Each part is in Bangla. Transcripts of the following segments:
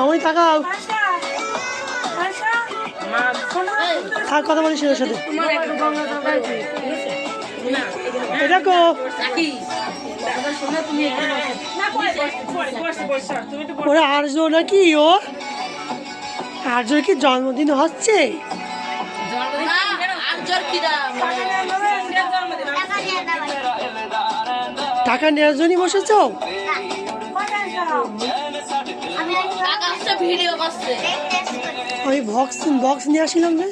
মামনি তাকাও। আর কথা বলিস ওর সাথে। এই দেখো। ওরা আর্য নাকি ও? আর্যর কি জন্মদিন হচ্ছে? টাকা নেওয়ার জন্যই বসেছো? আমি বক্স বক্স নিয়ে আসছিলাম যে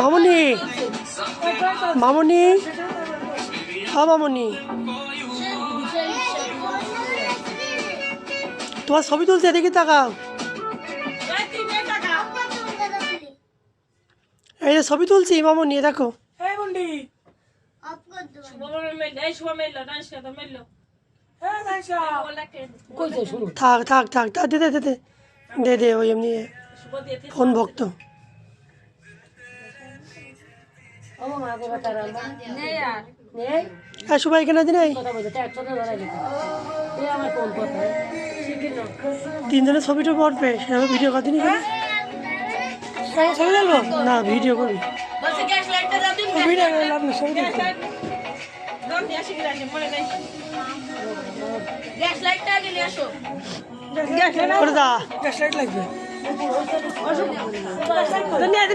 মামনি মামনি। হ্যাঁ মামনি তোমার ছবি তুলছে দেখি তাকাও। এই যে ছবি তুলছি মামনি দেখো। থাক থাক থাক থাক, দে দে দে দে। দে দে ওই এমনি ফোন ভক্ত? হ্যাঁ সবাই এখানে দিন এই তিনজনের ছবিটা পড়বে সেভাবে ভিডিও এখানে হ্যাঁ, ছবি তুলবো না ভিডিও ভিডিও করে লাভ ছবি গ্যাস করে দা